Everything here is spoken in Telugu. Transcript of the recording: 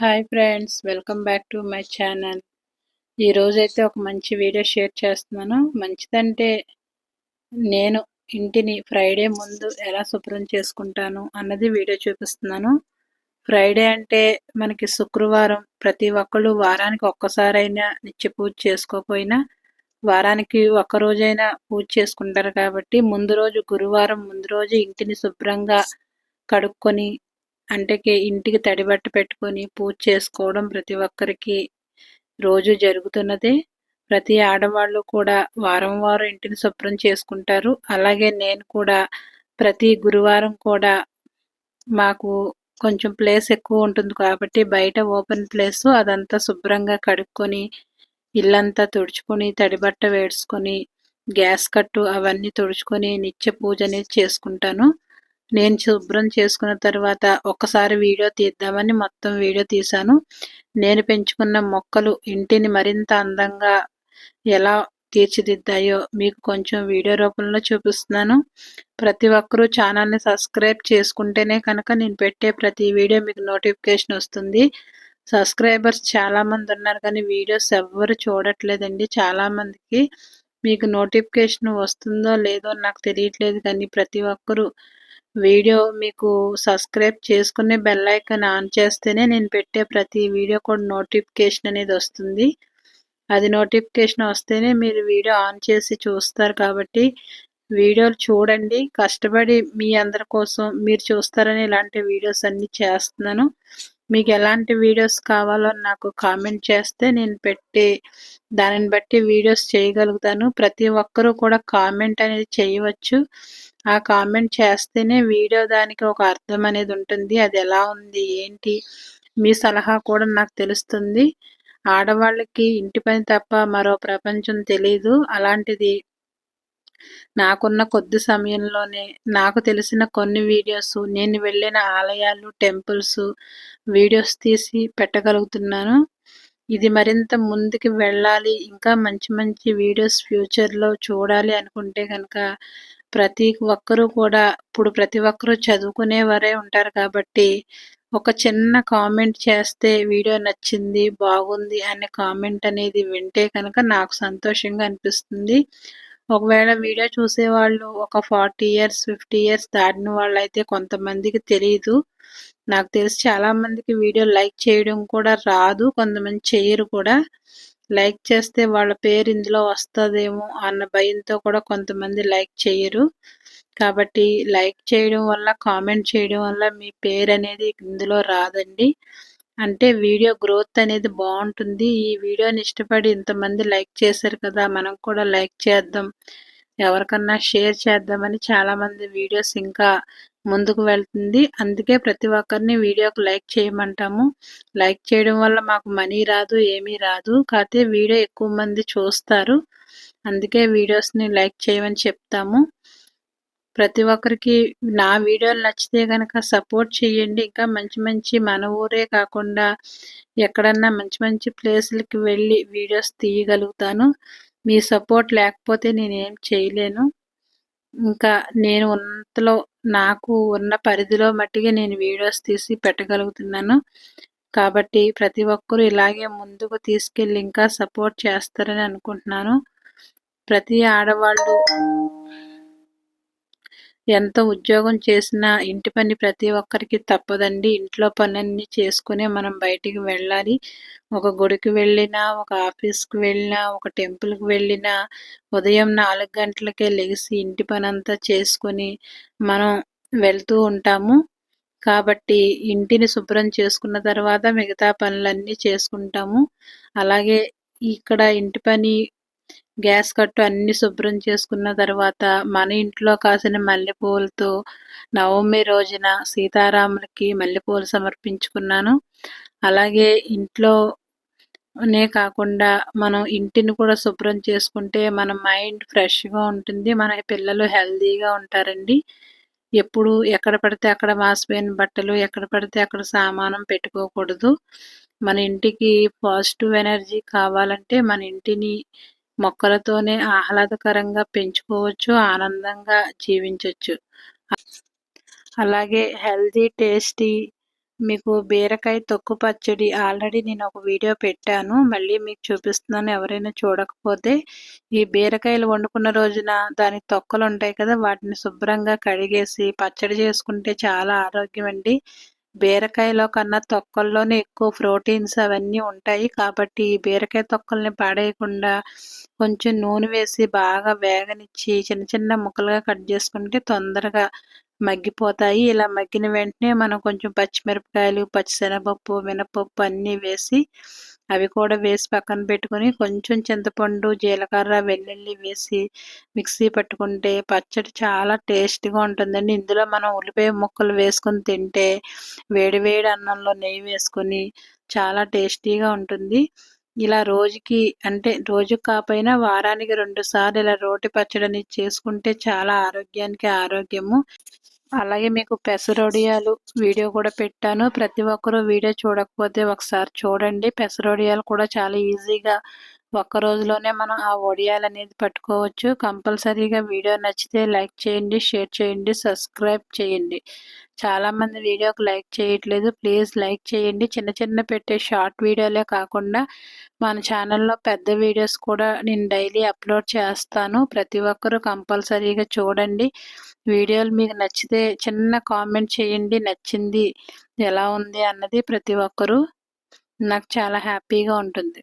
Hi friends welcome back to my channel ఈరోజైతే ఒక మంచి వీడియో షేర్ చేస్తున్నాను. మంచిదంటే నేను ఇంటిని ఫ్రైడే ముందు ఎలా శుభ్రం చేసుకుంటాను అన్నది వీడియో చూపిస్తున్నాను. ఫ్రైడే అంటే మనకి శుక్రవారం ప్రతి ఒక్కళ్ళు వారానికి ఒక్కసారైనా నిత్య పూజ చేసుకోకపోయినా వారానికి ఒక్కరోజైనా పూజ చేసుకుంటారు కాబట్టి ముందు రోజు గురువారం ముందు రోజు ఇంటిని శుభ్రంగా కడుక్కొని అంటే ఇంటికి తడిబట్ట పెట్టుకొని పూజ చేసుకోవడం ప్రతి ఒక్కరికి రోజు జరుగుతున్నదే. ప్రతి ఆడవాళ్ళు కూడా వారం వారం ఇంటిని శుభ్రం చేసుకుంటారు. అలాగే నేను కూడా ప్రతి గురువారం కూడా మాకు కొంచెం ప్లేస్ ఎక్కువ ఉంటుంది కాబట్టి బయట ఓపెన్ ప్లేస్ అదంతా శుభ్రంగా కడుక్కొని ఇల్లంతా తుడుచుకొని తడిబట్ట వేడుచుకొని గ్యాస్ కట్టు అవన్నీ తుడుచుకొని నిత్య పూజ అనేది చేసుకుంటాను. నేను శుభ్రం చేసుకున్న తర్వాత ఒకసారి వీడియో తీద్దామని మొత్తం వీడియో తీశాను. నేను పెంచుకున్న మొక్కలు ఇంటిని మరింత అందంగా ఎలా తీర్చిదిద్దాయో మీకు కొంచెం వీడియో రూపంలో చూపిస్తున్నాను. ప్రతి ఒక్కరూ ఛానల్ని సబ్స్క్రైబ్ చేసుకుంటేనే కనుక నేను పెట్టే ప్రతి వీడియో మీకు నోటిఫికేషన్ వస్తుంది. సబ్స్క్రైబర్స్ చాలామంది ఉన్నారు కానీ వీడియోస్ ఎవ్వరు చూడట్లేదండి. చాలామందికి మీకు నోటిఫికేషన్ వస్తుందో లేదో నాకు తెలియట్లేదు కానీ ప్రతి ఒక్కరూ వీడియో మీకు సబ్స్క్రైబ్ చేసుకునే బెల్ ఐకాన్ ఆన్ చేస్తేనే నేను పెట్టే ప్రతి వీడియో కూడా నోటిఫికేషన్ అనేది వస్తుంది. అది నోటిఫికేషన్ వస్తేనే మీరు వీడియో ఆన్ చేసి చూస్తారు కాబట్టి వీడియోలు చూడండి. కష్టపడి మీ అందరి కోసం మీరు చూస్తారని ఇలాంటి వీడియోస్ అన్నీ చేస్తున్నాను. మీకు ఎలాంటి వీడియోస్ కావాలో నాకు కామెంట్ చేస్తే నేను పెట్టి దానిని బట్టి వీడియోస్ చేయగలుగుతాను. ప్రతి ఒక్కరూ కూడా కామెంట్ అనేది చేయవచ్చు. ఆ కామెంట్ చేస్తేనే వీడియో దానికి ఒక అర్థం అనేది ఉంటుంది. అది ఎలా ఉంది ఏంటి? మీ సలహా కూడా నాకు తెలుస్తుంది. ఆడవాళ్ళకి ఇంటి పని తప్ప మరో ప్రపంచం తెలీదు. అలాంటిది నాకున్న కొద్ది సమయంలోనే నాకు తెలిసిన కొన్ని వీడియోస్ నేను వెళ్ళిన ఆలయాలు టెంపుల్స్ వీడియోస్ తీసి పెట్టగలుగుతున్నాను. ఇది మరింత ముందుకు వెళ్ళాలి ఇంకా మంచి మంచి వీడియోస్ ఫ్యూచర్లో చూడాలి అనుకుంటే కనుక ప్రతి ఒక్కరూ కూడా ఇప్పుడు ప్రతి ఒక్కరూ చదువుకునేవారే ఉంటారు కాబట్టి ఒక చిన్న కామెంట్ చేస్తే వీడియో నచ్చింది బాగుంది అనే కామెంట్ అనేది వింటే కనుక నాకు సంతోషంగా అనిపిస్తుంది. ఒకవేళ వీడియో చూసేవాళ్ళు ఒక ఫార్టీ ఇయర్స్ ఫిఫ్టీ ఇయర్స్ దాటిన వాళ్ళు అయితే కొంతమందికి తెలియదు నాకు తెలిసి చాలామందికి వీడియో లైక్ చేయడం కూడా రాదు కొంతమంది చేయరు కూడా. లైక్ చేస్తే వాళ్ళ పేరు ఇందులో వస్తుందేమో అన్న భయంతో కూడా కొంతమంది లైక్ చేయరు. కాబట్టి లైక్ చేయడం వల్ల కామెంట్ చేయడం వల్ల మీ పేరు అనేది ఇందులో రాదండి. అంటే వీడియో గ్రోత్ అనేది బాగుంటుంది. ఈ వీడియోని ఇష్టపడి ఇంతమంది లైక్ చేశారు కదా మనం కూడా లైక్ చేద్దాం. ఎవరికన్నా షేర్ చేద్దామని చాలామంది వీడియోస్ ఇంకా ముందుకు వెళ్తుంది. అందుకే ప్రతి ఒక్కరిని వీడియోకి లైక్ చేయమంటాము. లైక్ చేయడం వల్ల మాకు మనీ రాదు ఏమీ రాదు. కాకపోతే వీడియో ఎక్కువ మంది చూస్తారు. అందుకే వీడియోస్ని లైక్ చేయమని చెప్తాము. ప్రతి ఒక్కరికి నా వీడియోలు నచ్చితే కనుక సపోర్ట్ చేయండి. ఇంకా మంచి మంచి మన ఊరే కాకుండా ఎక్కడన్నా మంచి మంచి ప్లేసులకి వెళ్ళి వీడియోస్ తీయగలుగుతాను. మీ సపోర్ట్ లేకపోతే నేనేం చేయలేను. ఇంకా నేను ఉన్నంతలో నాకు ఉన్న పరిధిలో మట్టిగా నేను వీడియోస్ తీసి పెట్టగలుగుతున్నాను. కాబట్టి ప్రతి ఒక్కరూ ఇలాగే ముందుకు తీసుకెళ్ళి ఇంకా సపోర్ట్ చేస్తారని అనుకుంటున్నాను. ప్రతి ఆడవాళ్ళు ఎంత ఉద్యోగం చేసినా ఇంటి పని ప్రతి ఒక్కరికి తప్పదండి. ఇంట్లో పనులన్నీ చేసుకునే మనం బయటికి వెళ్ళాలి. ఒక గుడికి వెళ్ళినా ఒక ఆఫీస్కి వెళ్ళినా ఒక టెంపుల్కి వెళ్ళినా ఉదయం నాలుగు గంటలకే లెగిసి ఇంటి పని అంతా చేసుకొని మనం వెళ్తూ ఉంటాము. కాబట్టి ఇంటిని శుభ్రం చేసుకున్న తర్వాత మిగతా పనులన్నీ చేసుకుంటాము. అలాగే ఇక్కడ ఇంటి పని గ్యాస్ కట్టు అన్ని శుభ్రం చేసుకున్న తర్వాత మన ఇంట్లో కాసిన మల్లెపూలతో నవమి రోజున సీతారాములకి మల్లెపూలు సమర్పించుకున్నాను. అలాగే ఇంట్లో నే కాకుండా మనం ఇంటిని కూడా శుభ్రం చేసుకుంటే మన మైండ్ ఫ్రెష్గా ఉంటుంది. మన పిల్లలు హెల్తీగా ఉంటారండి. ఎప్పుడు ఎక్కడ పడితే అక్కడ మాసిపోయిన బట్టలు ఎక్కడ పడితే అక్కడ సామానం పెట్టుకోకూడదు. మన ఇంటికి పాజిటివ్ ఎనర్జీ కావాలంటే మన ఇంటిని మొక్కలతోనే ఆహ్లాదకరంగా పెంచుకోవచ్చు ఆనందంగా జీవించవచ్చు అలాగే హెల్దీ టేస్టీ మీకు బీరకాయ తొక్కు పచ్చడి ఆల్రెడీ నేను ఒక వీడియో పెట్టాను. మళ్ళీ మీకు చూపిస్తున్నాను ఎవరైనా చూడకపోతే. ఈ బీరకాయలు వండుకున్న రోజున దాని తొక్కలు ఉంటాయి కదా వాటిని శుభ్రంగా కడిగేసి పచ్చడి చేసుకుంటే చాలా ఆరోగ్యం అండి. బీరకాయలో కన్నా తొక్కల్లోనే ఎక్కువ ప్రోటీన్స్ అవన్నీ ఉంటాయి. కాబట్టి ఈ బీరకాయ తొక్కల్ని పాడేయకుండా కొంచెం నూనె వేసి బాగా వేగనిచ్చి చిన్న చిన్న ముక్కలుగా కట్ చేసుకుంటే తొందరగా మగ్గిపోతాయి. ఇలా మగ్గిన వెంటనే మనం కొంచెం పచ్చిమిరపకాయలు పచ్చిశనగపప్పు మినపప్పు అన్నీ వేసి అవి కూడా వేసి పక్కన పెట్టుకొని కొంచెం చింతపండు జీలకర్ర వెల్లుల్లి వేసి మిక్సీ పట్టుకుంటే పచ్చడి చాలా టేస్ట్గా ఉంటుందండి. ఇందులో మనం ఉల్లిపాయ ముక్కలు వేసుకొని తింటే వేడివేడి అన్నంలో నెయ్యి వేసుకొని చాలా టేస్టీగా ఉంటుంది. ఇలా రోజుకి అంటే రోజు కాకపోయినా వారానికి రెండు సార్లు ఇలా రోటి పచ్చడిని చేసుకుంటే చాలా ఆరోగ్యానికి ఆరోగ్యము. అలాగే మీకు పెసరొడియాలు వీడియో కూడా పెట్టాను. ప్రతి ఒక్కరూ వీడియో చూడకపోతే ఒకసారి చూడండి. పెసరొడియాలు కూడా చాలా ఈజీగా ఒక్క రోజులోనే మనం ఆ ఒడియాలు అనేది పట్టుకోవచ్చు. కంపల్సరీగా వీడియో నచ్చితే లైక్ చేయండి షేర్ చేయండి సబ్స్క్రైబ్ చేయండి. చాలామంది వీడియోకి లైక్ చేయట్లేదు. ప్లీజ్ లైక్ చేయండి. చిన్న చిన్న పెట్టే షార్ట్ వీడియోలే కాకుండా మన ఛానల్లో పెద్ద వీడియోస్ కూడా నేను డైలీ అప్లోడ్ చేస్తాను. ప్రతి ఒక్కరూ కంపల్సరీగా చూడండి. వీడియోలు మీకు నచ్చితే చిన్న కామెంట్ చేయండి. నచ్చింది ఎలా ఉంది అన్నది ప్రతి ఒక్కరూ నాకు చాలా హ్యాపీగా ఉంటుంది.